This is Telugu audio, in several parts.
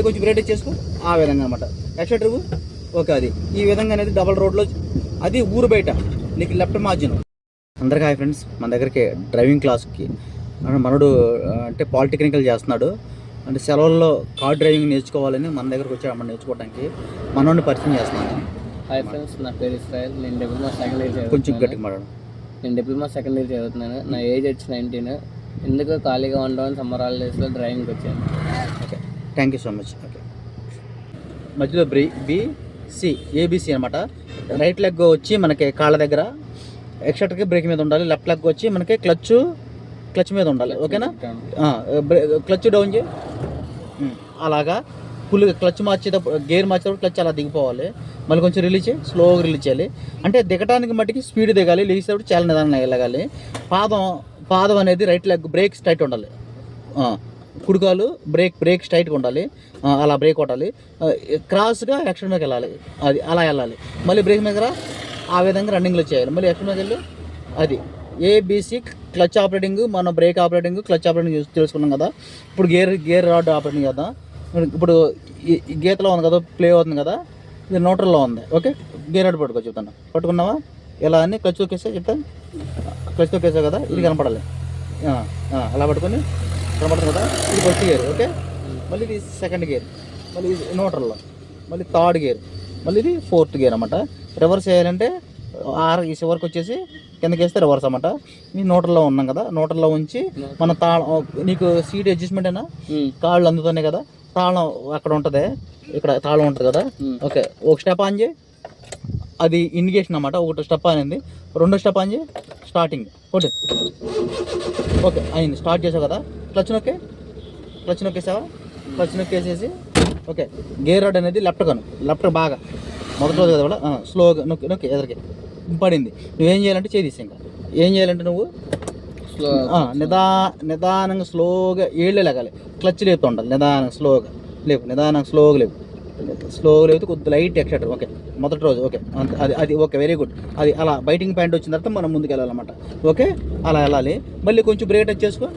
మళ్ళీ కొంచెం బ్రేక్ చేసుకో ఆ విధంగా అనమాట ఎక్స్ట్రా ఓకే అది. ఈ విధంగా అనేది డబల్ రోడ్లో అది ఊరు బయట. నీకు లెఫ్ట్ మార్జిన్ అందరికీ హాయ్ ఫ్రెండ్స్. మన దగ్గరికి డ్రైవింగ్ క్లాస్కి మన మనడు అంటే పాలిటెక్నికల్ చేస్తున్నాడు. అంటే సెలవుల్లో కార్ డ్రైవింగ్ నేర్చుకోవాలని మన దగ్గరకు వచ్చాడు మనం నేర్చుకోవడానికి మనోడిని పరిచయం చేస్తున్నాను. హాయ్ ఫ్రెండ్స్ నా పేరు ఇస్రాయల్. నేను డిప్లొమా సెకండ్ ఇయర్ కొంచెం గట్టిగా మాట్లాడు. నేను డిప్లొమా సెకండ్ ఇయర్ చదువుతున్నాను. నా ఏజ్ వచ్చి నైన్టీన్ ఎందుకు ఖాళీగా ఉండడం సమ్మర్ హాలిడేస్లో డ్రైవింగ్కి వచ్చాను. Okay thank you so much okay మధ్యలో బ్రీ బి సి ఏబిసి అనమాట రైట్ లెగ్ వచ్చి మనకి కాళ్ళ దగ్గర. ఎక్స్ట్రాకి బ్రేక్ మీద ఉండాలి. లెఫ్ట్ లెగ్ వచ్చి మనకి క్లచ్ క్లచ్ మీద ఉండాలి. ఓకేనా క్లచ్ డౌన్ చేయి. అలాగా. ఫుల్ క్లచ్ మార్చేటప్పుడు గేర్ మార్చేటప్పుడు క్లచ్ అలా దిగిపోవాలి. మళ్ళీ కొంచెం రిలీజ్ చేయి. స్లోగా రిలీజ్ చేయాలి. అంటే దిగటానికి మట్టికి స్పీడ్ దిగాలి. లేచేటప్పుడు చాలా నిదానంగా వెళ్ళగాలి. పాదం పాదం అనేది రైట్ లెగ్ బ్రేక్ టైట్ ఉండాలి. కుడికాలు బ్రేక్ బ్రేక్ స్ట్రైట్గా ఉండాలి. అలా బ్రేక్ కొట్టాలి. క్రాస్గా యాక్షన్ మీదకి వెళ్ళాలి. అది అలా వెళ్ళాలి. మళ్ళీ బ్రేక్ మీద ఆ విధంగా రన్నింగ్లో చేయాలి. మళ్ళీ యాక్షన్ మీదకి వెళ్ళి అది. ఏబిసి క్లచ్ ఆపరేటింగ్ మనం బ్రేక్ ఆపరేటింగ్ క్లచ్ ఆపరేటింగ్ చూసి తెలుసుకున్నాం కదా. ఇప్పుడు గేర్ గేర్ రాడ్ ఆపరేటింగ్ కదా ఇప్పుడు గీతలో ఉంది కదా ప్లే అవుతుంది కదా. ఇది నోటర్లో ఉంది. ఓకే? గేర్ రాడ్ పట్టుకో చెప్తాను పట్టుకున్నావా? ఇలా అని క్లచ్ తొక్కేసా చెప్తాను క్లచ్ తొక్కేసావు కదా? ఇది కనపడాలి. అలా పట్టుకొని కనపడుతుంది కదా? ఇది ఫస్ట్ గేర్ ఓకే మళ్ళీ ఇది సెకండ్ గేర్ మళ్ళీ ఇది న్యూట్రల్లో మళ్ళీ థర్డ్ గేర్ మళ్ళీ ఇది ఫోర్త్ గేర్ అన్నమాట. రివర్స్ చేయాలంటే ఆర్ ఈ చివరికి వచ్చేసి కిందకి వేస్తే రివర్స్ అన్నమాట. ఈ నోటర్లో ఉన్నాం కదా నోటర్లో ఉంచి మన తా నీకు సీట్ అడ్జస్ట్మెంట్ అయినా కాళ్ళు అందుతున్నాయి కదా తాళం అక్కడ ఉంటుంది ఇక్కడ తాళం ఉంటుంది కదా? ఓకే ఒక స్టెప్ ఆన్ చేయి. అది ఇండికేషన్ అన్నమాట ఒకటి స్టెప్ అనేది రెండో స్టెప్ ఆన్ చేయి స్టార్టింగ్ ఓకే ఓకే అయింది. స్టార్ట్ చేసావు కదా? క్లచ్ నొక్కే? క్లచ్ నొక్కేసావా? క్లచ్ నొక్కేసేసి ఓకే. గేర్ రాడ్ అనేది లెఫ్ట్ కను. లెఫ్ట్ బాగా. మొదటి రోజు కదా స్లోగా నొక్కి నొక్కి ఎదరికి. పడింది. నువ్వేం చేయాలంటే చేయి తీసి ఇంకా. ఏం చేయాలంటే నువ్వు? స్లో నిదా నిదానంగా స్లోగా ఏళ్ళే లేగాలి. క్లచ్ లేపుతూ ఉండాలి. నిదానంగా స్లోగా. లేపు. నిదానంగా స్లోగా లేపు. స్లోగా లేపితే కొద్దిగా లైట్ ఎక్సెట్ ఓకే. మొదటి రోజు. ఓకే. అంతే. అది అది ఓకే. Very good. అది అలా బైటింగ్ పాయింట్ వచ్చిన తర్వాత మనం ముందుకు వెళ్ళాలన్నమాట ఓకే? అలా వెళ్ళాలి. మళ్ళీ కొంచెం బ్రేక్ టచ్ చేసుకో.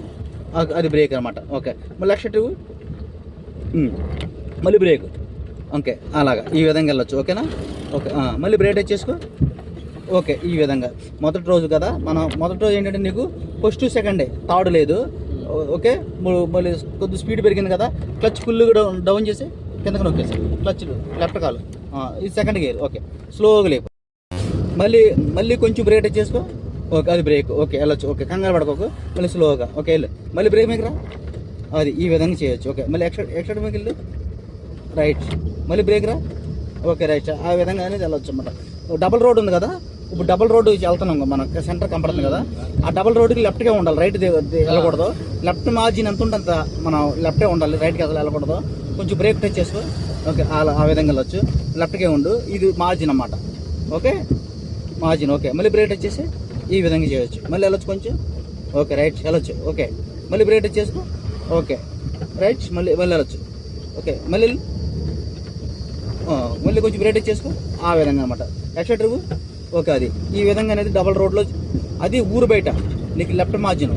అది బ్రేక్ అనమాట ఓకే. మళ్ళీ టూ? మళ్ళీ బ్రేక్ ఓకే. అలాగా. ఈ విధంగా వెళ్ళొచ్చు. ఓకేనా? ఓకే. మళ్ళీ బ్రేక్ వచ్చేసుకో ఓకే. ఈ విధంగా. మొదటి రోజు కదా? మనం మొదటి రోజు ఏంటంటే నీకు ఫస్ట్ సెకండే థర్డ్ లేదు. ఓకే? మళ్ళీ కొద్ది స్పీడ్ పెరిగింది కదా? క్లచ్ ఫుల్ డౌన్ డౌన్ చేసి కిందకు నొక్కేసి. క్లచ్ లెఫ్ట్ కాలు. ఇది సెకండ్ గేర్ ఓకే. స్లోగా లేపు. మళ్ళీ మళ్ళీ కొంచెం బ్రేక్ వచ్చేసుకో ఓకే అది బ్రేక్ ఓకే వెళ్ళొచ్చు. ఓకే కంగారు పడుకోకు. మళ్ళీ స్లోగా ఓకే వెళ్ళు. మళ్ళీ బ్రేక్ మీకు రా? అది ఈ విధంగా చేయొచ్చు. ఓకే మళ్ళీ ఎక్స్ట్రా ఎక్స్ట్రా మీకు వెళ్ళు రైట్ మళ్ళీ బ్రేక్ రా? ఓకే రైట్ ఆ విధంగా అనేది వెళ్ళొచ్చు అనమాట డబుల్ రోడ్ ఉంది కదా? ఇప్పుడు డబుల్ రోడ్ వెళ్తున్నాం మన. సెంటర్ కనపడుతుంది కదా? ఆ డబుల్ రోడ్కి లెఫ్ట్గా ఉండాలి. రైట్ వెళ్ళకూడదు. లెఫ్ట్ మార్జిన్ ఎంత ఉంటే అంత మనం లెఫ్టే ఉండాలి. రైట్కి అసలు వెళ్ళకూడదు. కొంచెం బ్రేక్ టచ్ చేసుకో. ఓకే అలా ఆ విధంగా వెళ్ళొచ్చు. లెఫ్ట్కే ఉండు. ఇది మార్జిన్ అన్నమాట. ఓకే? మార్జిన్ ఓకే మళ్ళీ బ్రేక్ టచ్ చేసి. ఈ విధంగా చేయొచ్చు. మళ్ళీ వెళ్ళొచ్చు కొంచెం? ఓకే రైట్ వెళ్ళొచ్చు. ఓకే. మళ్ళీ బ్రేక్ చేసుకో? ఓకే. రైట్ మళ్ళీ మళ్ళీ వెళ్ళొచ్చు. ఓకే మళ్ళీ మళ్ళీ కొంచెం బ్రేక్ చేసుకో? ఆ విధంగా అనమాట ఎక్స్ట్రా ట్రిప్ ఓకే అది. ఈ విధంగా అనేది డబల్ రోడ్లో అది ఊరు బయట. నీకు లెఫ్ట్ మార్జిన్.